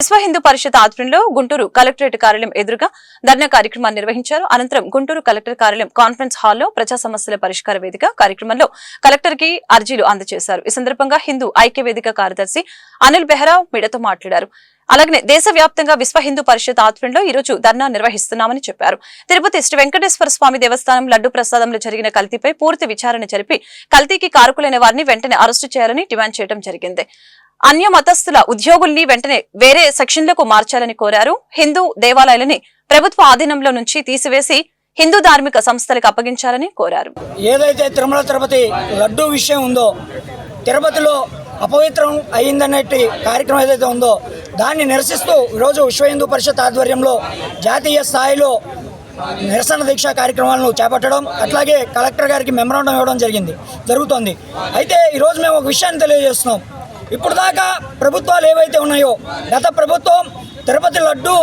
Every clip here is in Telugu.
విశ్వ హిందూ పరిషత్ ఆధ్వర్యంలో గుంటూరు కలెక్టరేట్ కార్యాలయం ఎదురుగా ధర్నా కార్యక్రమాన్ని నిర్వహించారు. అనంతరం గుంటూరు కలెక్టర్ కార్యాలయం కాన్ఫరెన్స్ హాల్లో ప్రజా సమస్యల పరిష్కార వేదిక కార్యక్రమంలో కలెక్టర్కి అర్జీలు అందజేశారు. ఈ సందర్భంగా హిందూ ఐక్య వేదిక కార్యదర్శి అనిల్ బెహ్రా మీడియాతో మాట్లాడారు. అలాగనే దేశవ్యాప్తంగా విశ్వ హిందూ పరిషత్ ఆధ్వర్యంలో ఈ రోజు ధర్నా నిర్వహిస్తున్నామని చెప్పారు. తిరుపతి శ్రీ వెంకటేశ్వర స్వామి దేవస్థానం లడ్డు ప్రసాదంలో జరిగిన కల్తీపై పూర్తి విచారణ జరిపి కల్తీకి కారకులైన వారిని వెంటనే అరెస్టు చేయాలని డిమాండ్ చేయడం జరిగింది. అన్య మతస్థుల ఉద్యోగుల్ని వెంటనే వేరే సెక్షన్లకు మార్చాలని కోరారు. హిందూ దేవాలయాలని ప్రభుత్వ ఆధీనంలో నుంచి తీసివేసి హిందూ ధార్మిక సంస్థలకు అప్పగించాలని కోరారు. ఏదైతే తిరుమల తిరుపతి లడ్డూ విషయం ఉందో తిరుపతిలో అపవిత్రం అయిందనేటి కార్యక్రమం ఏదైతే ఉందో దాన్ని నిరసిస్తూ ఈరోజు విశ్వ హిందూ పరిషత్ ఆధ్వర్యంలో జాతీయ స్థాయిలో నిరసన దీక్ష కార్యక్రమాలను చేపట్టడం అట్లాగే కలెక్టర్ గారికి మెమరాండం ఇవ్వడం జరిగింది జరుగుతోంది. అయితే ఈరోజు మేము ఒక విషయాన్ని తెలియజేస్తున్నాం. ఇప్పుడు దాకా ప్రభుత్వాలు ఏవైతే ఉన్నాయో గత ప్రభుత్వం తిరుపతి లడ్డు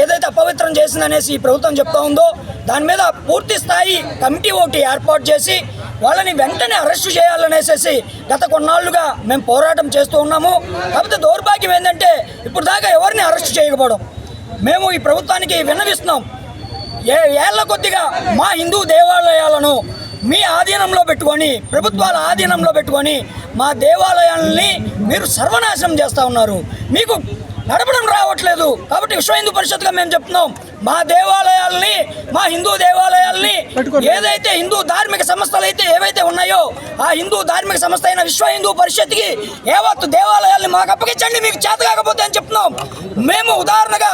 ఏదైతే అపవిత్రం చేసిందనేసి ఈ ప్రభుత్వం చెప్తా ఉందో దాని మీద పూర్తి స్థాయి కమిటీ ఒకటి ఏర్పాటు చేసి వాళ్ళని వెంటనే అరెస్టు చేయాలనేసేసి గత కొన్నాళ్ళుగా మేము పోరాటం చేస్తూ ఉన్నాము. కాకపోతే దౌర్భాగ్యం ఏంటంటే ఇప్పుడు దాకా ఎవరిని అరెస్టు చేయకపోవడం. మేము ఈ ప్రభుత్వానికి విన్నవిస్తున్నాం. ఏ ఏళ్ళ కొద్దిగా మా హిందూ దేవాలయాలను మీ ఆధీనంలో పెట్టుకొని ప్రభుత్వాల ఆధీనంలో పెట్టుకొని మా దేవాలయాలని మీరు సర్వనాశనం చేస్తూ ఉన్నారు. మీకు నడపడం రావట్లేదు. కాబట్టి విశ్వ హిందూ పరిషత్గా మేము చెప్తున్నాం మా దేవాలయాల్ని మా హిందూ దేవాలయాల్ని ఏదైతే హిందూ ధార్మిక సంస్థలు అయితే ఏవైతే ఉన్నాయో ఆ హిందూ ధార్మిక సంస్థ అయిన విశ్వ హిందూ పరిషత్కి యావత్తు దేవాలయాల్ని మాకు అప్పగించండి మీకు చేత కాకపోతే అని చెప్తున్నాం. మేము ఉదాహరణగా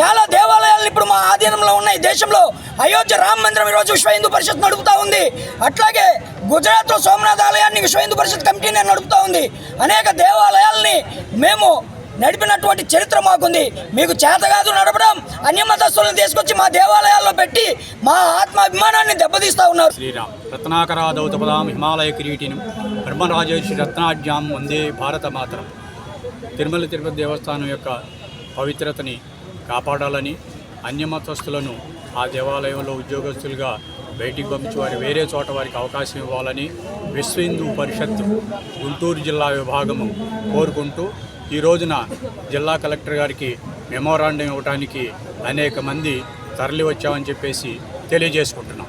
చాలా దేవాలయాలు ఇప్పుడు మా ఆధీనంలో ఉన్నాయి దేశంలో అయోధ్య రామ మందిరం ఈరోజు విశ్వ హిందూ పరిషత్ నడుపుతా ఉంది. అట్లాగే గుజరాత్ సోమనాథ్ ఆలయాన్ని విశ్వ హిందూ పరిషత్ కమిటీనే నడుపుతా ఉంది. అనేక దేవాలయాల్ని మేము నడిపినటువంటి చరిత్ర మాకుంది. మీకు చేత కాదు నడపడం అన్యమతస్తులను తీసుకొచ్చి మా దేవాలయాల్లో పెట్టి మా ఆత్మాభిమానాన్ని దెబ్బతీస్తా ఉన్నారు. శ్రీరామ్. రత్నాకరాదౌతపదాం హిమాలయ కిరీటిని. బ్రహ్మరాజేశ్వరి రత్నాజ్యాం వందే భారత మాతరం. తిరుమల తిరుపతి దేవస్థానం యొక్క పవిత్రతని కాపాడాలని అన్యమతస్తులను ఆ దేవాలయంలో ఉద్యోగస్తులుగా బయటికి పంపించి వారి వేరే చోట వారికి అవకాశం ఇవ్వాలని విశ్వ హిందూ పరిషత్ గుంటూరు జిల్లా విభాగము కోరుకుంటూ ఈ రోజున జిల్లా కలెక్టర్ గారికి మెమోరాండం ఇవ్వడానికి అనేక మంది తరలి వచ్చామని చెప్పేసి తెలియజేసుకుంటున్నాం.